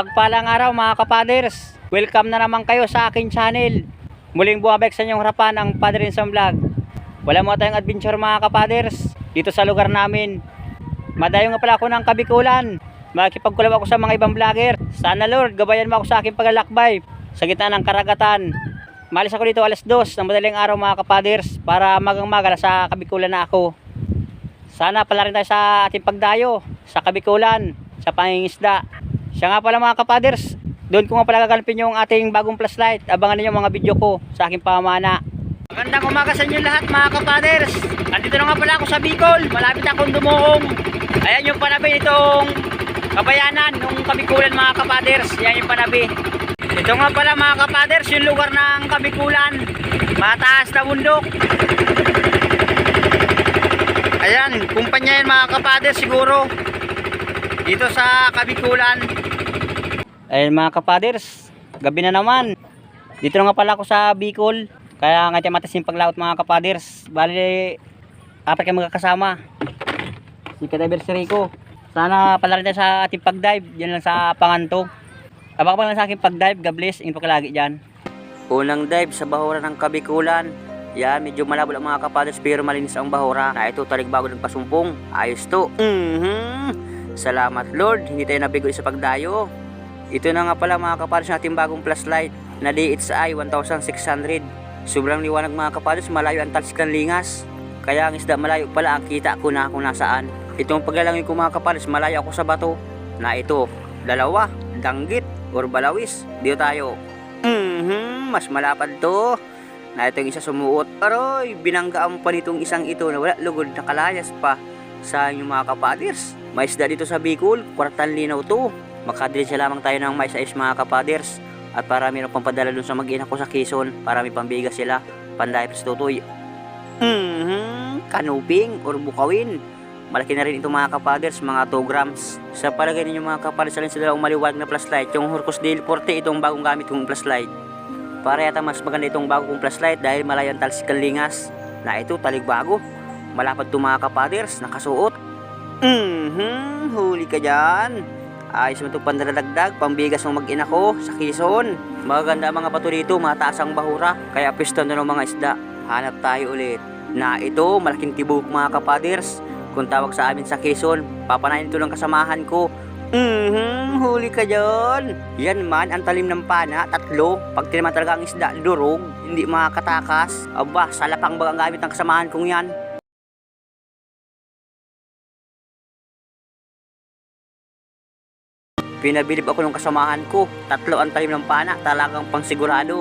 Mapagpalang araw mga kapaders. Welcome na naman kayo sa aking channel. Muling bumabalik sa inyong harapan ang Padre Insom Vlog. Wala mo tayong adventure mga kapaders dito sa lugar namin. Madayo nga pala ako ng kabikulan. Makikipagkulab ako sa mga ibang vlogger. Sana Lord, gabayan mo ako sa aking paglalakbay sa gitna ng karagatan. Malis ako dito alas 2 ng madaling araw mga kapaders para magang magala sa kabikulan na ako. Sana pala rin tayo sa ating pagdayo sa kabikulan, sa pangingisda. Siya nga pala mga kapaders, doon ko nga pala gagalpin yung ating bagong flashlight. Abangan ninyo mga video ko sa aking pamana. Magandang umaga sa inyo lahat mga kapaders. Andito na nga pala ako sa Bicol. Malapit akong dumuong. Ayan yung panabi nitong kabayanan nung kabikulan mga kapaders. Yan yung panabi. Ito nga pala mga kapaders, yung lugar ng kabikulan. Mataas na bundok. Ayan, kumpanya yan mga kapaders siguro. Dito sa kabikulan. Ayan mga kapaders, gabi na naman. Dito na nga pala ako sa Bicol. Kaya nga tiyan matas yung paglaot mga kapaders. Bali, apat kayo magkakasama. Si Kadaber si Rico. Sana pala rin sa ating pag-dive. Diyan lang sa Panganto. Abang lang sa aking pag-dive. God bless. Ingat ka lagi dyan. Unang dive sa bahura ng Kabikulan. Yan, medyo malabo lang mga kapaders pero malinis ang bahura. Na ito talig bago nagpasumpong. Ayos to. Mhm. Salamat Lord, hindi tayo nabigo sa pagdayo. Ito na nga pala mga kapaders natin bagong flashlight na DXI 1600. Sobrang liwanag mga kapaders, malayo ang talsikan lingas. Kaya ang isda malayo pala ang kita ko na kung nasaan. Itong paglalangin ko mga kapaders, malayo ako sa bato. Na ito, dalawa, danggit, or balawis. Dito tayo. Mhm, mas malapad to. Na itong isa sumuot. Aroy, binanggaan pa nitong isang ito na wala lugod na kalayas pa sa inyong mga kapaders. May isda dito sa Bicol, kwartan linaw to. Makadiretsa lamang tayo ng mais is mga kapaders. At para meron pang padala dun sa mag ko sa Quezon para may pambigas sila. Panday sa tutoy. Mhm, kanuping or bukawin. Malaki na rin ito mga kapaders, mga 2 grams. Sa palagay ninyo mga kapaders, alin sa dalawang maliwag na flashlight, yung Hurcos Dale Forte, itong bagong gamit kong flashlight. Para yata mas maganda itong bago kong flashlight dahil malayo ang talsikal lingas. Na ito, talig bago. Malapad to mga kapaders, nakasuot. Mhm, huli ka dyan. Ayos mo ito pandaladagdag, pambigas ng mag-ina ko sa Quezon. Magaganda mga bato dito, mataas ang bahura. Kaya piston na ng mga isda. Hanap tayo ulit. Na ito, malaking tibok mga kapaders. Kung tawag sa amin sa Quezon, papanayin ito ng kasamahan ko. Mhm, huli ka dyan. Yan man, ang talim ng pana, tatlo. Pag tinaman talaga ang isda, durog, hindi makakatakas. Aba, salapang bag ang gamit ng kasamahan kong yan. Pinabilib ako ng kasamahan ko. Tatlo ang talim ng pana, talagang pangsigurado.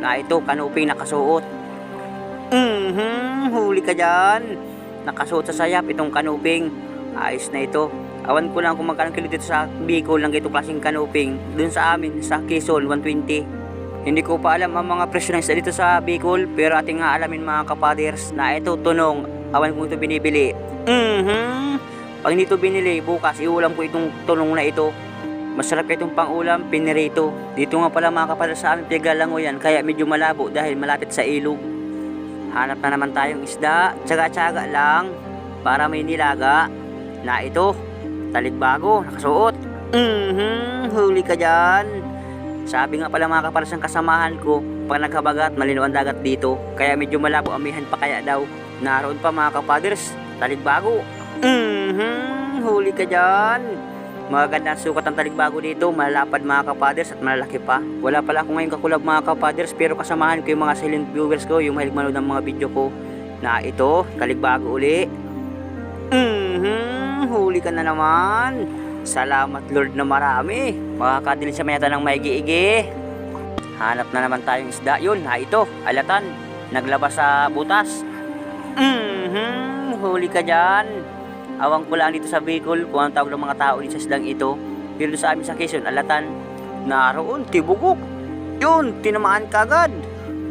Na ito, kanuping nakasuot. Mhm, huli ka dyan. Nakasuot sa sayap itong kanuping. Ayos na ito. Awan ko lang kung magkano kilo dito sa Bicol ng ganitong klaseng kanuping. Doon sa amin, sa Quezon, 120. Hindi ko pa alam ang mga presyo ng isda dito sa Bicol, pero ating nga alamin mga kapaders na ito tunong. Awan kung ito binibili. Mhm. Pag hindi ito binili, bukas iulam ko itong tunong na ito. Masarap itong pangulam, pinirito. Dito nga pala mga kapaders sa amin, pigalango yan, kaya medyo malabo dahil malapit sa ilog. Hanap na naman tayong isda, tsaga-tsaga lang, para may nilaga. Na ito, taligbago, nakasuot. Mhm, huli ka dyan. Sabi nga pala mga kaparas ng kasamahan ko, pag nagkabagat, malino ang dagat dito. Kaya medyo malabo amihan pa kaya daw. Naroon pa mga kapaders, taligbago. Mhm, huli ka dyan. Maganda ang sukat ng taligbago dito, malalapad mga kapaders at malalaki pa. Wala pala ako ngayon kakulab mga kapaders pero kasamahan ko yung mga silent viewers ko, yung mahilig manood ng mga video ko. Na ito, taligbago uli. Mhm, huli ka na naman. Salamat Lord na marami. Makakadilin sa mayata ng maigi-igi. Hanap na naman tayong isda. Yun, na ito, alatan. Naglabas sa butas. Mhm, huli ka dyan. Awang ko lang dito sa Bicol kung ang tawag ng mga tao dito sa isdang ito. Pero sa amin sa Quezon, alatan. Naroon, tibugok. Yun, tinamaan kagad.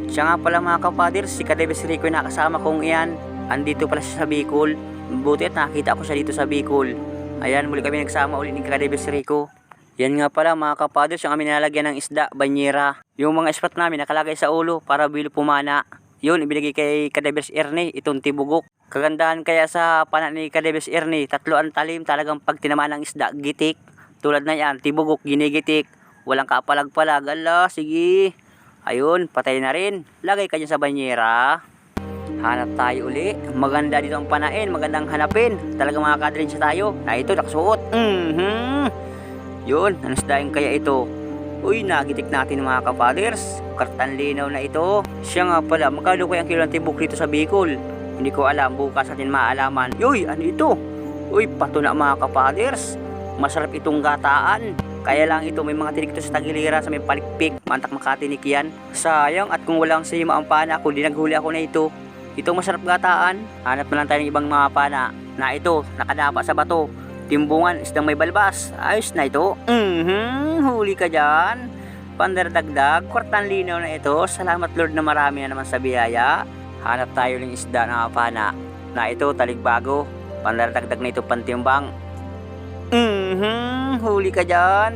Siya nga pala mga kapaders, si Kadebes Rico yung nakasama kong iyan. Andito pala siya sa Bicol. Buti at nakita ko siya dito sa Bicol. Ayan, muli kami nagsama ulit ni Kadebes Rico. Yan nga pala mga kapaders, yung kami nilalagyan ng isda, banyera. Yung mga spot namin nakalagay sa ulo para bilo pumana. Yun, ibinigay kay Kadebes Ernie, itong tibugok. Kagandahan kaya sa pana ni Kadebes Ernie, tatlo ang talim, talagang pag tinamaan ng isda, gitik. Tulad na yan, tibugok, ginigitik, walang kapalag-palag. Ala, sige. Ayun, patay na rin. Lagay ka sa banyera. Hanap tayo uli. Maganda dito ang panain. Magandang hanapin. Talaga mga kadrins tayo. Na ito, nakasuot. Mhm. Yun, nanasdahin kaya ito. Uy, nagitik natin mga kapaders. Kartan linaw na ito. Siya nga pala, magkano kaya ang kilo ng tibok dito sa Bicol? Hindi ko alam, bukas natin maalaman. Uy, ano ito? Uy, pato na mga kapaders. Masarap itong gataan. Kaya lang ito, may mga tinik sa tagiliran sa may palikpik. Mantak makatinik yan. Sayang, at kung walang sima ang pana, kung di naghuli ako na ito, ito masarap gataan. Hanap na lang tayo ng ibang mga pana na ito, nakadapa sa bato. Timbungan, isdang may balbas. Ayos na ito. Mhm, huli ka dyan. Pandardagdag, kwartan linaw na ito. Salamat Lord na marami na naman sa biyaya. Hanap tayo ng isda na pana na ito, taligbago. Pandardagdag na ito pantimbang. Mhm, huli ka dyan.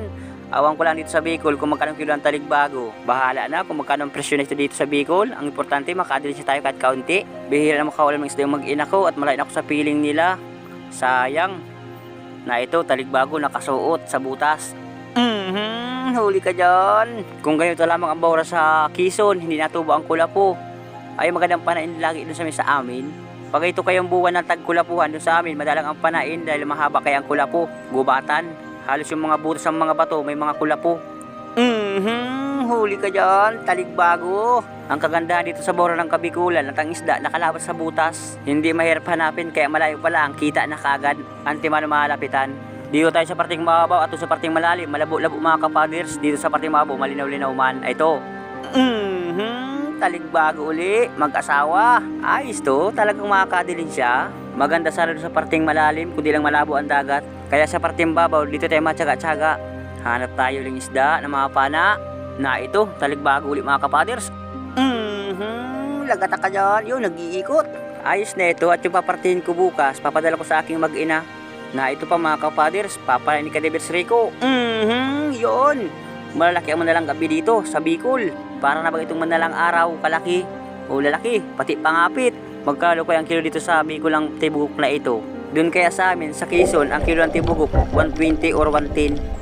Awang ko lang dito sa Bicol kung magkano kilo ang taligbago. Bahala na kung magkano ang presyo nito dito sa Bicol. Ang importante makadili siya tayo kahit kaunti. Bihira na makaulam ng isda yung mag-ina at malain ako sa piling nila. Sayang. Na ito, taligbago nakasuot sa butas. Mhm, huli ka dyan. Kung ganito lamang ang bawra sa Quezon, hindi natubo ang kulapo. Ay magandang panain lagi doon sa may sa amin. Pag ito kayong buwan ng tagkulapuhan doon sa amin, madalang ang panain dahil mahaba kaya ang kulapo. Gubatan. Halos yung mga butas ng mga bato, may mga kulapo. Mhm, huli ka dyan, taligbago. Ang kagandahan dito sa bora ng Kabikulan at ang isda nakalabas sa butas. Hindi mahirap hanapin kaya malayo pa lang, kita na kagad. Antimano malapitan. Dito tayo sa parting mababaw at sa parting malalim, malabo-labo mga kapaders. Dito sa parting mababaw, malinaw-linaw man. Ito. Mhm, taligbago uli, mag-asawa. Ayos to, talagang makakadilin siya. Maganda sana sa parting malalim, kundi lang malabo ang dagat. Kaya sa parting babaw, dito tayo matyaga-tyaga. Hanap tayo ng isda ng mga pana. Na ito, taligbago uli mga kapaders. Mhm, lagata ka dyan. Yun, nag-iikot. Ayos na ito at yung papartihin ko bukas, papadala ko sa aking mag-ina. Na ito pa mga kapaders, papalay ni Kadebers Rico. Mhm, yun. Malalaki ang manalang gabi dito sa Bicol. Para na bang itong manalang araw, kalaki o lalaki, pati pangapit. Magkano kaya ang kilo dito sa Bicol ang tibugok na ito? Doon kaya sa amin, sa Quezon, ang kilo ng tibugok, 120 or 110.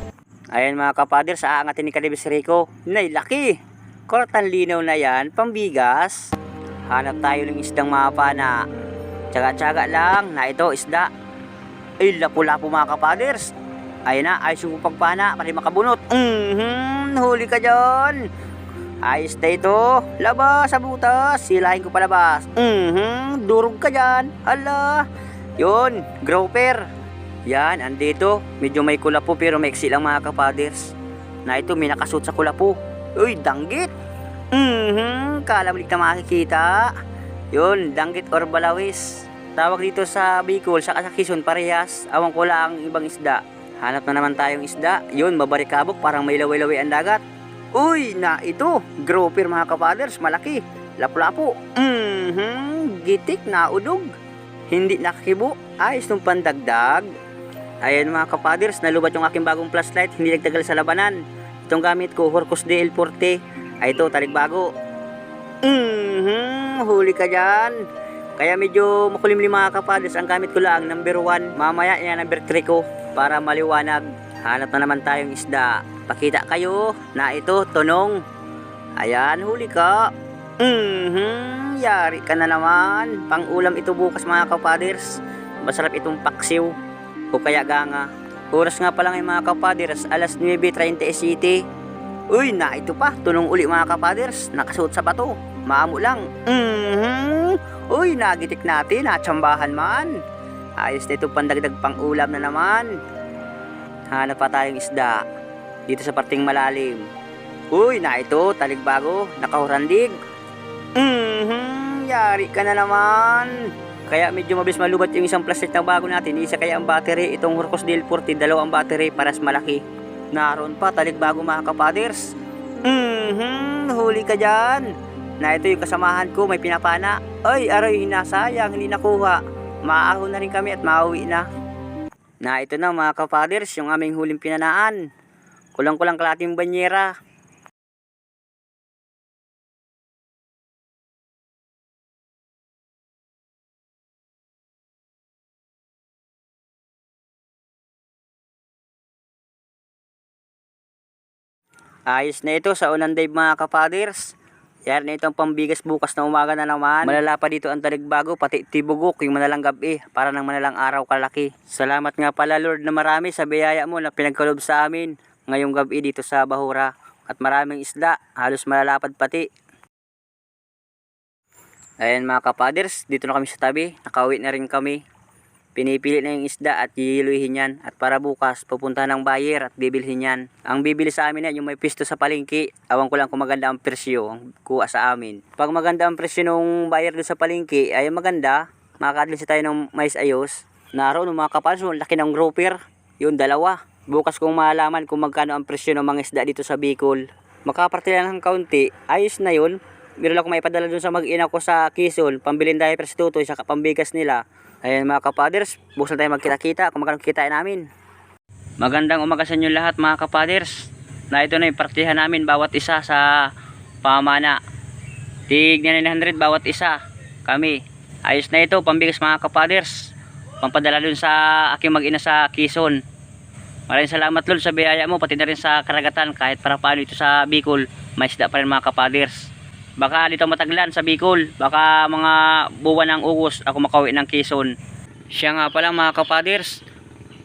Ayan mga kapader, sa aangatin ni Kadebes Rico. Nay, laki! Kortan linaw na yan, pambigas. Hanap tayo ng isdang mapa na tsaga-tsaga lang na ito, isda. Ay, lapu-lapu mga kapaders. Ayun na, ayos yung pagpana para di makabunot. Mhm, huli ka dyan. Ayos na ito. Labas sa butas. Silahin ko palabas. Mhm, durog ka dyan. Ala. Yun, grouper. Yan, andito. Medyo may kulapo pero may lang mga kapaders. Na ito, may nakasuot sa kulapo. Uy, danggit. Mhm, kalabalik na makikita. Yun, danggit or balawis. Tawag dito sa Bicol, sa sa Quezon, parehas. Awang ko lang ang ibang isda. Hanap na naman tayong isda. Yun, babarikabok, parang may laway-laway ang dagat. Uy, na ito. Grouper mga kapaders, malaki. Lapu-lapu. Mhm, gitik na udog. Hindi nakakibo. Ayos nung pandagdag. Ayan mga kapaders, nalubat yung aking bagong flashlight. Hindi nagtagal sa labanan. Itong gamit ko, Horcus DL40. Ay ito, taligbago. Mhm, huli ka dyan. Kaya medyo makulimlim mga kapaders. Ang gamit ko lang, number 1. Mamaya yan, number 3 ko. Para maliwanag. Hanap na naman tayong isda. Pakita kayo na ito, tunong. Ayan, huli ka. Mhm, yari ka na naman. Pang ulam ito bukas mga kapaders. Masarap itong paksiw. O kaya ganga. Oras nga pa lang yung mga kapaders, alas 9.37. Uy, na ito pa. Tunong uli mga kapaders. Nakasuot sa bato. Maamo lang. Mhm. Uy, nagitik natin. Natsambahan man. Ayos na ito pandagdag pang ulam na naman. Hanap pa tayong isda. Dito sa parting malalim. Uy, na ito. Taligbago. Nakahurandig. Mhm. Yari ka na naman. Kaya medyo mabilis malubat yung isang plastic na bago natin. Isa kaya ang battery. Itong Horcos DL40, dalawang battery paras malaki. Naroon pa, taligbago mga kapaders. Mhm, huli ka dyan. Na ito yung kasamahan ko, may pinapana. Ay, aray, hinasayang, hindi nakuha. Maahon na rin kami at mauwi na. Na ito na mga kapaders, yung aming huling pinanaan. Kulang-kulang kalating banyera. Ayos na ito sa unang dive mga kapaders. Yan na itong pambigas bukas na umaga na naman. Malala pa dito ang taligbago, pati tibugok, yung manalang gabi, para ng manalang araw kalaki. Salamat nga pala Lord na marami sa biyaya mo na pinagkalob sa amin ngayong gabi dito sa Bahura. At maraming isda, halos malalapad pati. Ayan mga kapaders, dito na kami sa tabi, nakauwi na rin kami. Pinipili na yung isda at yiyiluhin yan. At para bukas, pupunta ng buyer at bibilhin yan. Ang bibili sa amin yan, yung may pisto sa palengke. Awan ko lang kung maganda ang presyo ang kuha sa amin. Pag maganda ang presyo ng buyer doon sa palengke, ay maganda. Makakadlisi tayo ng mais ayos. Naroon ng mga kapanso, laki ng grouper. Yun, dalawa. Bukas kong malaman kung magkano ang presyo ng mga isda dito sa Bicol. Makaparte lang ng kaunti, ayos na yun. Meron ako may padala dun sa mag-ina ko sa Quezon, pambilin sa tutoy, sa pambigas nila. Ayan mga kapaders, bukas na tayo magkita-kita kung magkano kitain namin. Magandang umaga sa inyo lahat mga kapaders. Na ito na yung partihan namin bawat isa sa pamana. Tig 900 bawat isa. Kami. Ayos na ito, pambigas mga kapaders. Pampadala dun sa aking mag-ina sa Quezon. Maraming salamat Lord sa biyaya mo, pati na rin sa karagatan kahit para paano ito sa Bicol. May isda pa rin mga kapaders. Baka dito mataglan sa Bicol. Baka mga buwan ng Ugos ako makauwi ng Quezon. Siya nga pala mga kapaders.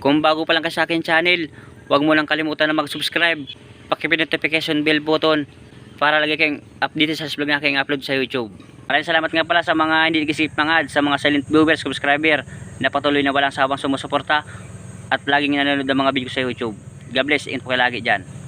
Kung bago pa lang ka sa akin channel, huwag mo lang kalimutan na mag-subscribe. Pakipin notification bell button para lagi kayong update sa vlog na aking upload sa YouTube. Maraming salamat nga pala sa mga hindi nag-isip ng ads, sa mga silent viewers, subscriber na patuloy na walang sawang sumusuporta at laging nanonood ng mga video sa YouTube. God bless, ingat po lagi dyan.